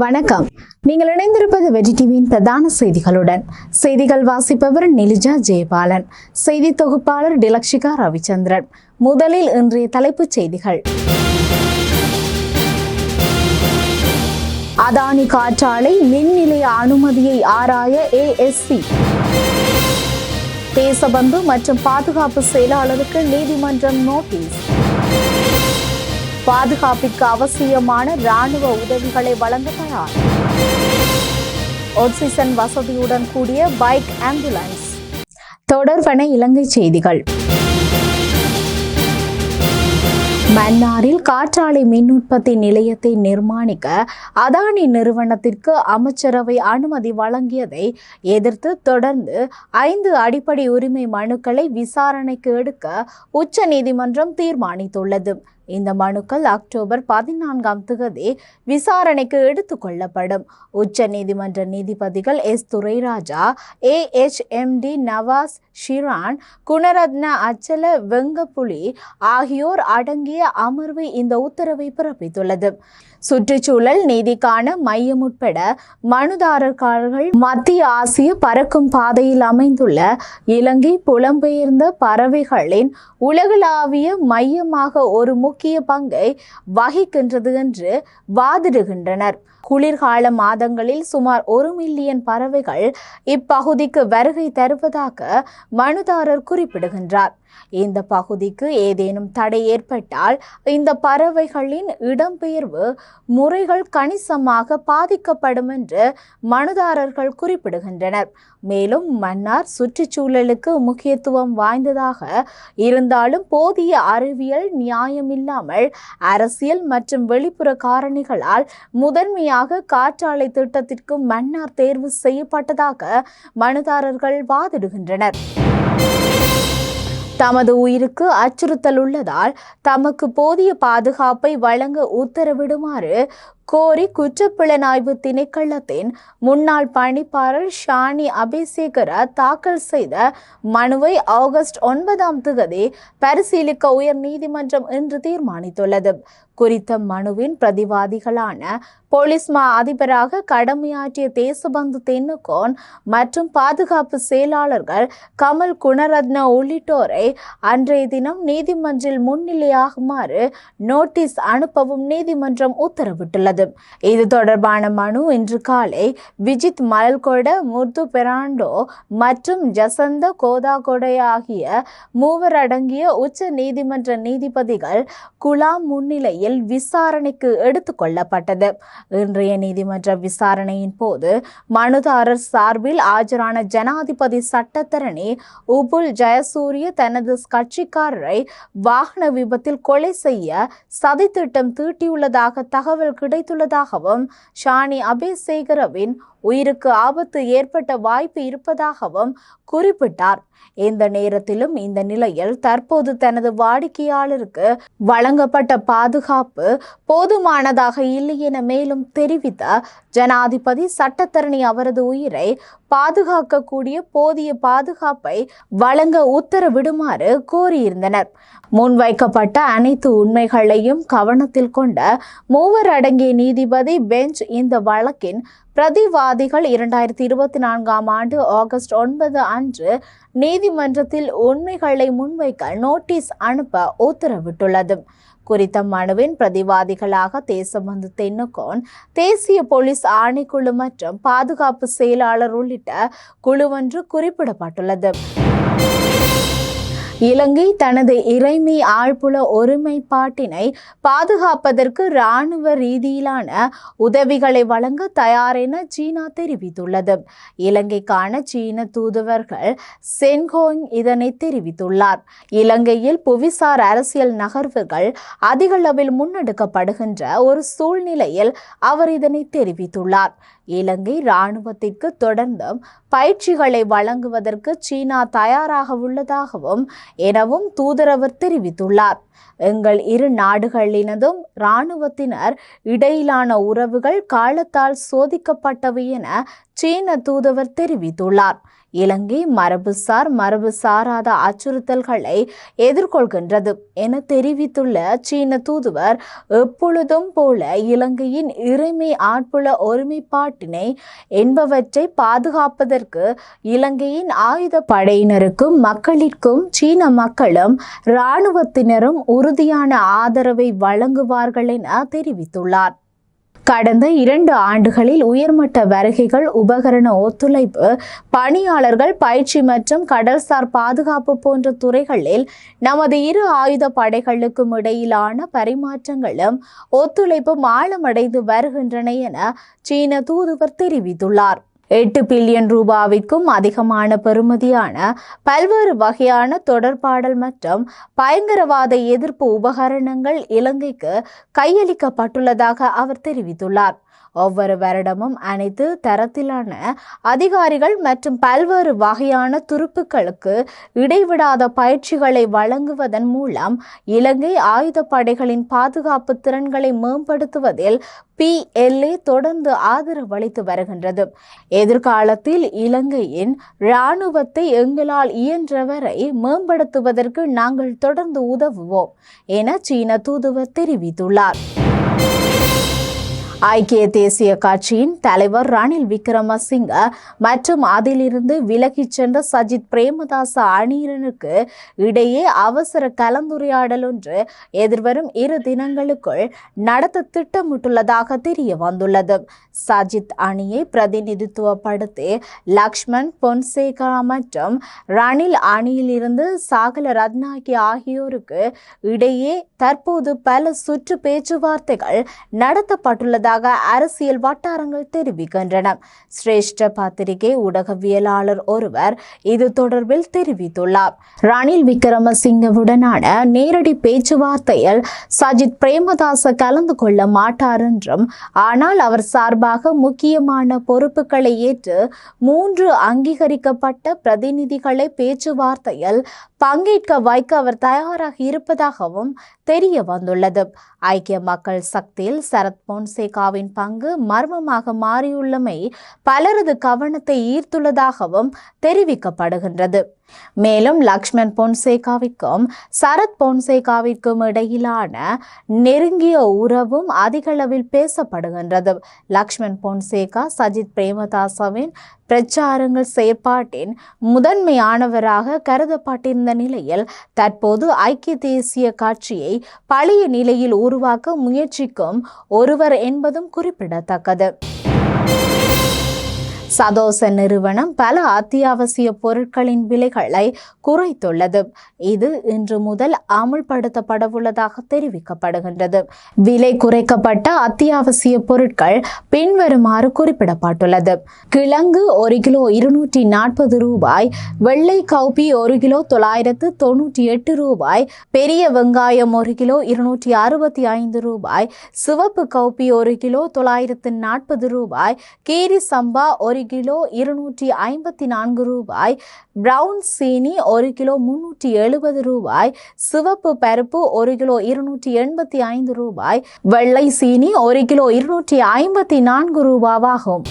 வணக்கம். நீங்கள் இணைந்திருப்பது வெஜி டிவியின் பிரதான செய்திகளுடன். செய்திகள் வாசிப்பவர் நிலிஜா ஜெயபாலன். செய்தி தொகுப்பாளர் டிலக்ஷிகா ரவிச்சந்திரன். முதலில் இன்றைய தலைப்புச் செய்திகள். அதானி காற்றாலை மின் நிலைய அனுமதியை ஆராய ஏஎஸ்சி தேசபந்து மற்றும் பாதுகாப்பு செயலாளருக்கு நீதிமன்றம் நோட்டீஸ். பாதுகாப்பிற்கு அவசியமான ராணுவ உதவிகளை வழங்க தயார் ஆக்சிஜன் வசதியுடன் கூடிய பைக் ஆம்புலன்ஸ் தொடர்பன இலங்கை செய்திகள். மன்னாரில் காற்றாலை மின் உற்பத்தி நிலையத்தை நிர்மாணிக்க அதானி நிறுவனத்திற்கு அமைச்சரவை அனுமதி வழங்கியதை எதிர்த்து தொடர்ந்து ஐந்து அடிப்படை உரிமை மனுக்களை விசாரணைக்கு எடுக்க உச்ச நீதிமன்றம் தீர்மானித்துள்ளது. இந்த மனுக்கள் அக்டோபர் பதினான்காம் தேதி விசாரணைக்கு எடுத்துக் கொள்ளப்படும். உச்ச நீதிமன்ற நீதிபதிகள் S. Thurairaja A. H. M. D. Nawaz Shiran Gooneratne Achala Wengappuli ஆகியோர் அடங்கிய அமர்வு இந்த உத்தரவை பிறப்பித்துள்ளது. சுற்றுச்சூழல் நீதிக்கான மையம் உட்பட மனுதாரர்கள் மத்திய ஆசிய பறக்கும் பாதையில் அமைந்துள்ள இலங்கை புலம்பெயர்ந்த பறவைகளின் உலகளாவிய மையமாக ஒரு முக்கிய பங்கை வகிக்கின்றது என்று வாதிடுகின்றனர். குளிர்கால மாதங்களில் சுமார் ஒரு மில்லியன் பறவைகள் இப்பகுதிக்கு வருகை தருவதாக மனுதாரர் குறிப்பிடுகின்றார். இந்த பகுதிக்கு ஏதேனும் தடை ஏற்பட்டால் இந்த பறவைகளின் இடம்பெயர்வு முறைகள் கணிசமாக பாதிக்கப்படும் என்று மனுதாரர்கள் குறிப்பிடுகின்றனர். மேலும் மன்னார் சுற்றுச்சூழலுக்கு முக்கியத்துவம் வாய்ந்ததாக இருந்தாலும் போதிய அறிவியல் நியாயமில்லாமல் அரசியல் மற்றும் வெளிப்புற காரணிகளால் முதன்மையாக காற்றாலை திட்டத்திற்கு மன்னார் தேர்வு செய்யப்பட்டதாக மனுதாரர்கள் வாதிடுகின்றனர். தமது உயிருக்கு அச்சுறுத்தல் உள்ளதால் தமக்கு போதிய பாதுகாப்பை வழங்க உத்தரவிடுமாறு கோரி குற்றப்புலனாய்வு திணைக்களத்தின் முன்னாள் பணிப்பாளர் ஷானி அபிசேகர தாக்கல் செய்த மனுவை ஆகஸ்ட் ஒன்பதாம் தேதி பரிசீலிக்க உயர் நீதிமன்றம் இன்று தீர்மானித்துள்ளது. குறித்த மனுவின் பிரதிவாதிகளான போலீஸ் மா அதிபராக கடமையாற்றிய தேசபந்து தென்னுகோன் மற்றும் பாதுகாப்பு செயலாளர்கள் கமல் குணரத்ன உள்ளிட்டோரை அன்றைய தினம் நீதிமன்றில் முன்னிலையாகுமாறு நோட்டீஸ் அனுப்பவும் நீதிமன்றம் உத்தரவிட்டுள்ளது. இது தொடர்பான மனு இன்று காலை விஜித் மலல்கொட முர்து பெராண்டோ மற்றும் ஜசந்த கோதாகொடை ஆகிய மூவர் அடங்கிய உச்ச நீதிமன்ற நீதிபதிகள் குலாம் முன்னிலையில் விசாரணைக்கு எடுத்துக் கொள்ளப்பட்டது. இன்றைய நீதிமன்ற விசாரணையின் போது மனுதாரர் சார்பில் ஆஜரான ஜனாதிபதி சட்டத்தரணி உபுல் ஜெயசூரிய தனது கட்சிக்காரரை வாகன விபத்தில் கொலை செய்ய சதித்திட்டம் தீட்டியுள்ளதாக தகவல் கிடைத்துள்ளதாகவும் ஷானி அபேசேகரவின் உயிருக்கு ஆபத்து ஏற்பட்ட வாய்ப்பு இருப்பதாகவும் குறிப்பிட்டார். எந்த நேரத்திலும் இந்த நிலையில் தற்போது தனது வாடிக்கையாளருக்கு வழங்கப்பட்ட பாதுகாப்பு போதுமானதாக இல்லை என மேலும் தெரிவித்த ஜனாதிபதி சட்டத்தரணி அவரது உயிரை பாதுகாக்கக்கூடிய போதிய பாதுகாப்பை வழங்க உத்தரவிடுமாறு கோரியிருந்தனர். முன்வைக்கப்பட்ட அனைத்து உண்மைகளையும் கவனத்தில் கொண்ட மூவர் அடங்கிய நீதிபதி பெஞ்ச் இந்த வழக்கின் பிரதிவாதிகள் இரண்டாயிரத்தி இருபத்தி நான்காம் ஆண்டு ஆகஸ்ட் ஒன்பது அன்று நீதிமன்றத்தில் உண்மைகளை முன்வைக்க நோட்டீஸ் அனுப்ப உத்தரவிட்டுள்ளது. குறித்த மனுவின் பிரதிவாதிகளாக தேசபந்து தென்னுகோன் தேசிய போலீஸ் ஆணைக்குழு மற்றும் பாதுகாப்பு செயலாளர் உள்ளிட்ட குழுவொன்று குறிப்பிடப்பட்டுள்ளது. இலங்கை தனது இறைமை ஆழ்புல ஒருமைப்பாட்டினை பாதுகாப்பதற்கு இராணுவ ரீதியிலான உதவிகளை வழங்க தயார் என சீனா தெரிவித்துள்ளது. இலங்கைக்கான சீன தூதுவர்கள் சென்ஹோங் இதனை தெரிவித்துள்ளார். இலங்கையில் புவிசார் அரசியல் நகர்வுகள் அதிகளவில் முன்னெடுக்கப்படுகின்ற ஒரு சூழ்நிலையில் அவர் இதனை தெரிவித்துள்ளார். இலங்கை இராணுவத்திற்கு தொடர்ந்தும் பயிற்சிகளை வழங்குவதற்கு சீனா தயாராக உள்ளதாகவும் எனவும் தூதரவர் தெரிவித்துள்ளார். எங்கள் இரு நாடுகளினதும் இராணுவத்தினர் இடையிலான உறவுகள் காலத்தால் சோதிக்கப்பட்டவை என சீன தூதுவர் தெரிவித்துள்ளார். இலங்கை மரபுசார் மரபு சாராத அச்சுறுத்தல்களை எதிர்கொள்கின்றது என தெரிவித்துள்ள சீன தூதுவர் எப்பொழுதும் போல இலங்கையின் இறைமை ஆட்புல ஒருமைப்பாட்டினை என்பவற்றை பாதுகாப்பதற்கு இலங்கையின் ஆயுத படையினருக்கும் மக்களிற்கும் சீன மக்களும் இராணுவத்தினரும் உறுதியான ஆதரவை வழங்குவார்கள் என தெரிவித்துள்ளார். கடந்த இரண்டு ஆண்டுகளில் உயர்மட்ட வருகைகள் உபகரண ஒத்துழைப்பு பணியாளர்கள் பயிற்சி மற்றும் கடல்சார் பாதுகாப்பு போன்ற துறைகளில் நமது இரு ஆயுத படைகளுக்கும் இடையிலான பரிமாற்றங்களும் ஒத்துழைப்பும் ஆழமடைந்து வருகின்றன என சீன தூதுவர் தெரிவித்துள்ளார். எட்டு பில்லியன் ரூபாவிற்கும் அதிகமான பெறுமதியான பல்வேறு வகையான தொடர்பாடல் மற்றும் பயங்கரவாத எதிர்ப்பு உபகரணங்கள் இலங்கைக்கு கையளிக்கப்பட்டுள்ளதாக அவர் தெரிவித்துள்ளார். ஒவ்வொரு வருடமும் அனைத்து தரத்திலான அதிகாரிகள் மற்றும் பல்வேறு வகையான துருப்புக்களுக்கு இடைவிடாத பயிற்சிகளை வழங்குவதன் மூலம் இலங்கை ஆயுதப்படைகளின் பாதுகாப்பு திறன்களை மேம்படுத்துவதில் பிஎல்ஏ தொடர்ந்து ஆதரவளித்து வருகின்றது. எதிர்காலத்தில் இலங்கையின் இராணுவத்தை எங்களால் இயன்றவரை மேம்படுத்துவதற்கு நாங்கள் தொடர்ந்து உதவுவோம் என சீன தூதுவர் தெரிவித்துள்ளார். ஐக்கிய தேசிய கட்சியின் தலைவர் ரணில் விக்ரமசிங்க மற்றும் அதிலிருந்து விலகிச் சென்ற சஜித் பிரேமதாச அணியினருக்கு இடையே அவசர கலந்துரையாடல் ஒன்று எதிர்வரும் இரு தினங்களுக்குள் நடத்த திட்டமிட்டுள்ளதாக தெரிய வந்துள்ளது. சஜித் அணியை பிரதிநிதித்துவப்படுத்தி லக்ஷ்மண் பொன்சேகா மற்றும் ரணில் அணியிலிருந்து சாகல ரத்னாகி ஆகியோருக்கு இடையே தற்போது பல சுற்று பேச்சுவார்த்தைகள் நடத்தப்பட்டுள்ளதாக அரசியல் வட்டாரங்கள் தெரிவிக்கின்றன. சிரேஷ்ட பத்திரிகை ஊடகவியலாளர் ஒருவர் இது தொடர்பில் தெரிவித்துள்ளார். ரணில் விக்ரமசிங்கவுடனான நேரடி பேச்சுவார்த்தையில் சஜித் பிரேமதாச கலந்து கொள்ள மாட்டார் என்றும் ஆனால் அவர் சார்பாக முக்கியமான பொறுப்புகளை ஏற்று மூன்று அங்கீகரிக்கப்பட்ட பிரதிநிதிகளை பேச்சுவார்த்தையில் பங்கேற்க வைக்க அவர் தயாராக இருப்பதாகவும் தெரிய வந்துள்ளது ஐக்கிய மக்கள் சக்தியில் சரத் பொன்சேகாவின் பங்கு மர்மமாக மாறியுள்ளமை பலரது கவனத்தை ஈர்த்துள்ளதாகவும் தெரிவிக்கப்படுகின்றது. மேலும் லக்ஷ்மண் பொன்சேகாவிற்கும் சரத் பொன்சேகாவிற்கும் இடையிலான நெருங்கிய உறவும் அதிகளவில் பேசப்படுகின்றது. லக்ஷ்மண் பொன்சேகா சஜித் பிரேமதாசவின் பிரச்சாரங்கள் செயற்பாட்டின் முதன்மையானவராக கருதப்பட்டிருந்த நிலையில் தற்போது ஐக்கிய தேசிய கட்சியை பழைய நிலையில் உருவாக்க முயற்சிக்கும் ஒருவர் என்பதும் குறிப்பிடத்தக்கது. சதோச நிறுவனம் பல அத்தியாவசிய பொருட்களின் விலைகளை குறைத்துள்ளது. இது இன்று முதல் அமுல்படுத்தப்படவுள்ளதாக தெரிவிக்கப்படுகின்றது. விலை குறைக்கப்பட்ட அத்தியாவசிய பொருட்கள் பின்வருமாறு குறிப்பிடப்பட்டுள்ளது. கிழங்கு ஒரு கிலோ இருநூற்றி நாற்பது ரூபாய் வெள்ளை கௌபி ஒரு கிலோ தொள்ளாயிரத்து தொண்ணூற்றி எட்டு ரூபாய் பெரிய வெங்காயம் ஒரு கிலோ இருநூற்றி அறுபத்தி ஐந்து ரூபாய் சிவப்பு கௌபி ஒரு கிலோ தொள்ளாயிரத்து நாற்பது ரூபாய் கீரி சம்பா ஒரு கிலோ இருநூற்றி ஐம்பத்தி நான்கு ரூபாய் பிரவுன் சீனி ஒரு கிலோ முன்னூற்றி எழுபது ரூபாய் சிவப்பு பருப்பு ஒரு கிலோ இருநூற்றி எண்பத்தி ஐந்து ரூபாய் வெள்ளை சீனி ஒரு கிலோ இருநூற்றி ஐம்பத்தி நான்கு ரூபாவாகும்.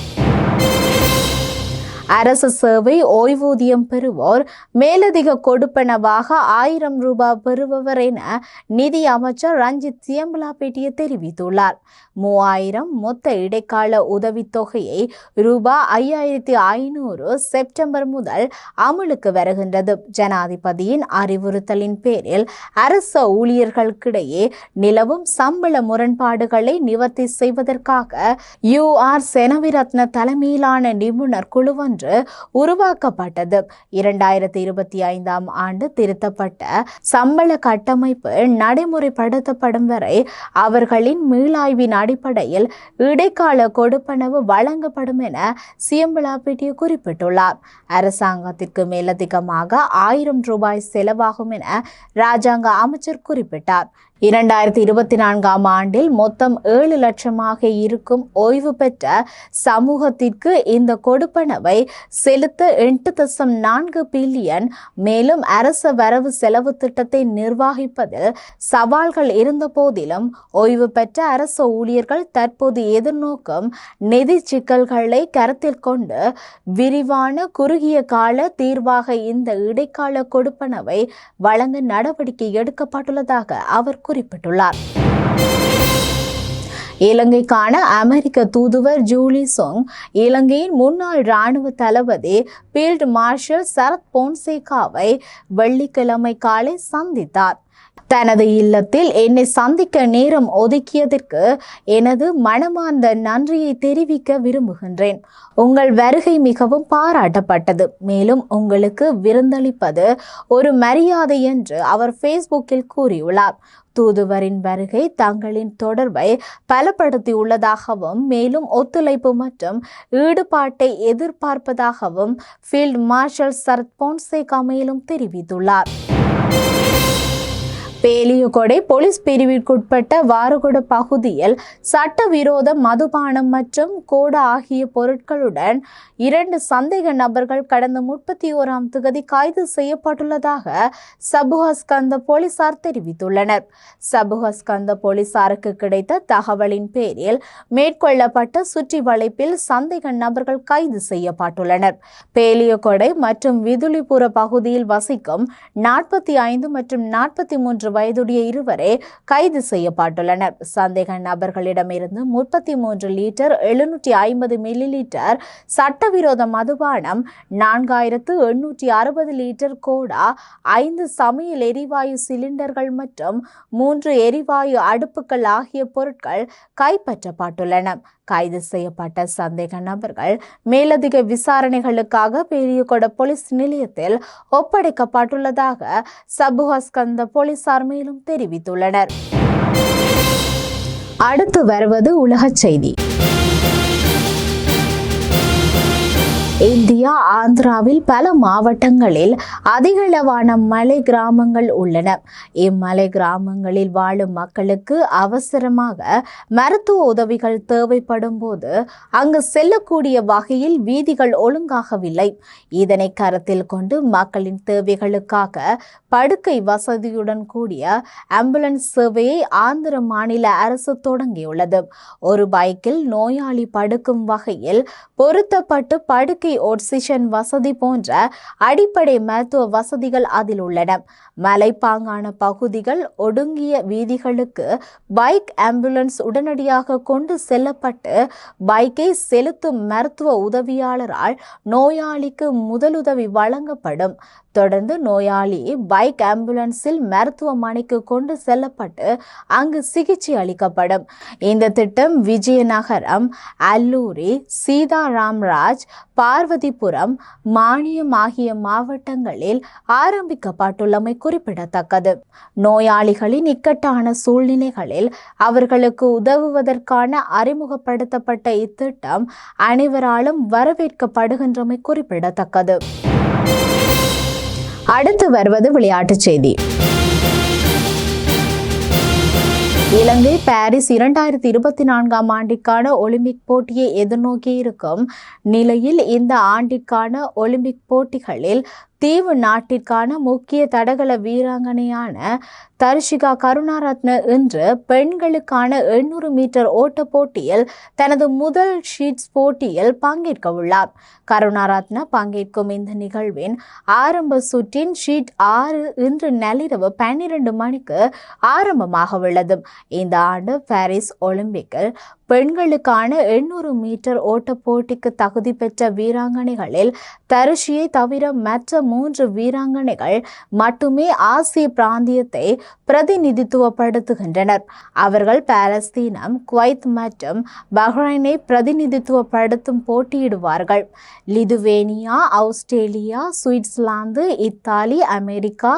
அரசு சேவை ஓய்வூதியம் பெறுவோர் மேலதிக கொடுப்பனவாக ஆயிரம் ரூபாய் பெறுபவர் என நிதி அமைச்சர் ரஞ்சித் சியம்பலாபேட்டிய தெரிவித்துள்ளார். மூவாயிரம் மொத்த இடைக்கால உதவித்தொகையை ரூபாய் ஐயாயிரத்தி ஐநூறு செப்டம்பர் முதல் அமலுக்கு வருகின்றது. ஜனாதிபதியின் அறிவுறுத்தலின் பேரில் அரச ஊழியர்களுக்கிடையே நிலவும் சம்பள முரண்பாடுகளை நிவர்த்தி செய்வதற்காக யூ ஆர் செனவிரத்ன தலைமையிலான நிபுணர் குழுவன் என்று உருவாக்கப்பட்டது. இரண்டாயிரத்தி இருபத்தி ஐந்தாம் ஆண்டு திருத்தப்பட்ட சம்பள கட்டமைப்பு நடைமுறைப்படுத்தப்படும் வரை அவர்களின் மீளாய்வின் அடிப்படையில் இடைக்கால கொடுப்பனவு வழங்கப்படும் என சியம்பலாபேட்டிய குறிப்பிட்டுள்ளார். அரசாங்கத்திற்கு மேலதிகமாக ஆயிரம் ரூபாய் செலவாகும் என ராஜாங்க அமைச்சர் குறிப்பிட்டார். இரண்டாயிரத்தி இருபத்தி நான்காம் ஆண்டில் மொத்தம் ஏழு லட்சமாக இருக்கும் ஓய்வு பெற்ற சமூகத்திற்கு இந்த கொடுப்பனவை செலுத்த எட்டு தசம் நான்கு பில்லியன் மேலும் அரச வரவு செலவு திட்டத்தை நிர்வகிப்பதில் சவால்கள் இருந்த போதிலும் ஓய்வு பெற்ற அரச ஊழியர்கள் தற்போது எதிர்நோக்கும் நிதி சிக்கல்களை கருத்தில் கொண்டு விரிவான குறுகிய கால தீர்வாக இந்த இடைக்கால கொடுப்பனவை வழங்க நடவடிக்கை எடுக்கப்பட்டுள்ளதாக அவர் குறிப்பிட்டுள்ளார். இலங்கைக்கான அமெரிக்க தூதுவர் ஜூலி சோங் இலங்கையின் முன்னாள் ராணுவ தளபதி பீல்டு மார்ஷல் சரத் போன்சேகாவை வெள்ளிக்கிழமை காலை சந்தித்தார். தனது இல்லத்தில் என்னை சந்திக்க நேரம் ஒதுக்கியதற்கு எனது மனமார்ந்த நன்றியை தெரிவிக்க விரும்புகின்றேன். உங்கள் வருகை மிகவும் பாராட்டப்பட்டது. மேலும் உங்களுக்கு விருந்தளிப்பது ஒரு மரியாதை என்று அவர் ஃபேஸ்புக்கில் கூறியுள்ளார். தூதுவரின் வருகை தங்களின் தொடர்பை பலப்படுத்தியுள்ளதாகவும் மேலும் ஒத்துழைப்பு மற்றும் ஈடுபாட்டை எதிர்பார்ப்பதாகவும் ஃபீல்ட் மார்ஷல் சரத் போன்சேகா மேலும் தெரிவித்துள்ளார். பேலியகொடை போலீஸ் பிரிவிற்குட்பட்ட வாரகுட பகுதியில் சட்டவிரோத மதுபானம் மற்றும் கோட ஆகிய பொருட்களுடன் இரண்டு சந்தேக நபர்கள் கடந்த முப்பத்தி ஓராம் தொகுதி கைது செய்யப்பட்டுள்ளதாக சபுஹஸ்கந்த போலீசார் தெரிவித்துள்ளனர். சபுஹஸ்கந்த போலீசாருக்கு கிடைத்த தகவலின் பேரில் மேற்கொள்ளப்பட்ட சுற்றி வளைப்பில் சந்தேக நபர்கள் கைது செய்யப்பட்டுள்ளனர். பேலியகொடை மற்றும் விதுலிபுர பகுதியில் வசிக்கும் நாற்பத்தி ஐந்து மற்றும் நாற்பத்தி மூன்று வயதுடைய இருவரே கைது செய்யப்பட்டுள்ளனர். சந்தேக நபர்களிடமிருந்து முப்பத்தி மூன்று லிட்டர் எழுநூற்றி ஐம்பது மில்லி லிட்டர் சட்டவிரோத மதுபானம் நான்காயிரத்து எண்ணூற்றி அறுபது லிட்டர் கோடா ஐந்து சமையல் எரிவாயு சிலிண்டர்கள் மற்றும் மூன்று எரிவாயு அடுப்புகள் ஆகிய பொருட்கள் கைப்பற்றப்பட்டுள்ளன. கைது செய்யப்பட்ட சந்தேக நபர்கள் மேலதிக விசாரணைகளுக்காக பெரியகொட போலீஸ் நிலையத்தில் ஒப்படைக்கப்பட்டுள்ளதாக சபுஹஸ்கந்த போலீசார் மேலும் தெரிவித்துள்ளனர். அடுத்து வருவது உலக செய்தி. இந்தியா ஆந்திராவில் பல மாவட்டங்களில் அதிகளவான மலை கிராமங்கள் உள்ளன. இம்மலை கிராமங்களில் வாழும் மக்களுக்கு அவசரமாக மருத்துவ உதவிகள் தேவைப்படும் போது அங்கு செல்லக்கூடிய வகையில் வீதிகள் ஒழுங்காகவில்லை. இதனை கருத்தில் கொண்டு மக்களின் தேவைகளுக்காக படுக்கை வசதியுடன் கூடிய ஆம்புலன்ஸ் சேவையை ஆந்திர மாநில அரசு தொடங்கியுள்ளது. ஒரு பைக்கில் நோயாளி படுக்கும் வகையில் பொருத்தப்பட்டு படுக்கை ஆக்சிஜன் வசதி போன்ற அடிப்படை மருத்துவ வசதிகள் அதில் உள்ளன. மலைப்பாங்கான பகுதிகள் ஒடுங்கிய வீதிகளுக்கு பைக் ஆம்புலன்ஸ் உடனடியாக கொண்டு செல்லப்பட்டு பைக்கை செலுத்தும் மருத்துவ உதவியாளரால் நோயாளிக்கு முதலுதவி வழங்கப்படும். தொடர்ந்து நோயாளி பைக் ஆம்புலன்ஸில் மருத்துவமனைக்கு கொண்டு செல்லப்பட்டு அங்கு சிகிச்சை அளிக்கப்படும். இந்த திட்டம் விஜயநகரம் அல்லூரி சீதாராம்ராஜ் பார்வதிபுரம் மானியம் ஆகிய மாவட்டங்களில் ஆரம்பிக்கப்பட்டுள்ளமை குறிப்பிடத்தக்கது. நோயாளிகளின் இக்கட்டான சூழ்நிலைகளில் அவர்களுக்கு உதவுவதற்கான அறிமுகப்படுத்தப்பட்ட இத்திட்டம் அனைவராலும் வரவேற்கப்படுகின்றமை குறிப்பிடத்தக்கது. அடுத்து வருவது விளையாட்டுச் செய்தி. இலங்கை பாரிஸ் இரண்டாயிரத்தி இருபத்தி நான்காம் ஆண்டிற்கான ஒலிம்பிக் போட்டியை எதிர்நோக்கி இருக்கும் நிலையில் இந்த ஆண்டிற்கான ஒலிம்பிக் போட்டிகளில் தீவு நாட்டிற்கான முக்கிய தடகள வீராங்கனையான தர்ஷிகா கருணாரத்ன இன்று பெண்களுக்கான எண்ணூறு மீட்டர் ஓட்ட போட்டியில் தனது முதல் ஷீட்ஸ் போட்டியில் பங்கேற்க உள்ளார். கருணாரத்ன பங்கேற்கும் இந்த நிகழ்வின் ஆரம்ப சுற்றின் ஷீட் ஆறு இன்று நள்ளிரவு பன்னிரண்டு மணிக்கு ஆரம்பமாக உள்ளது இந்த ஆண்டு பாரிஸ் ஒலிம்பிக்கில் பெண்களுக்கான எண்ணூறு மீட்டர் ஓட்ட போட்டிக்கு தகுதி பெற்ற வீராங்கனைகளில் தருஷியை தவிர மற்ற மூன்று வீராங்கனைகள் மட்டுமே ஆசிய பிராந்தியத்தை பிரதிநிதித்துவப்படுத்துகின்றனர். அவர்கள் பாலஸ்தீனம் குவைத் மற்றும் பஹ்ரைனை பிரதிநிதித்துவப்படுத்தும் போட்டியிடுவார்கள். Lithuania Australia Switzerland Italy America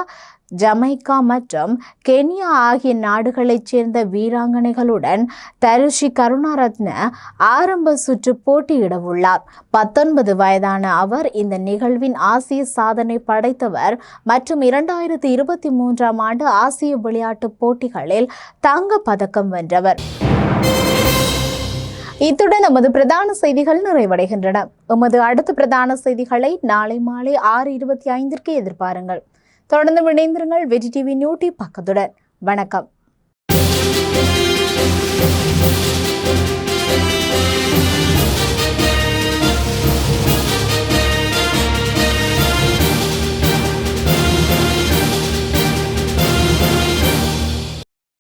Jamaica மற்றும் கென்யா ஆகிய நாடுகளைச் சேர்ந்த வீராங்கனைகளுடன் தருஷி கருணாரத்ன ஆரம்ப சுற்று போட்டியிடவுள்ளார் பத்தொன்பது வயதான அவர் இந்த நிகழ்வின் ஆசிய சாதனை படைத்தவர் மற்றும் இரண்டாயிரத்தி இருபத்தி மூன்றாம் ஆண்டு ஆசிய விளையாட்டுப் போட்டிகளில் தங்க பதக்கம் வென்றவர். இத்துடன் நமது பிரதான செய்திகள் நிறைவடைகின்றன. எமது அடுத்த பிரதான செய்திகளை நாளை மாலை ஆறு இருபத்தி ஐந்திற்கு எதிர்பாருங்கள். தொடர்ந்து இணைந்திருங்கள் வெஜி டிவி நியூட்டி பக்கத்துடன். வணக்கம்.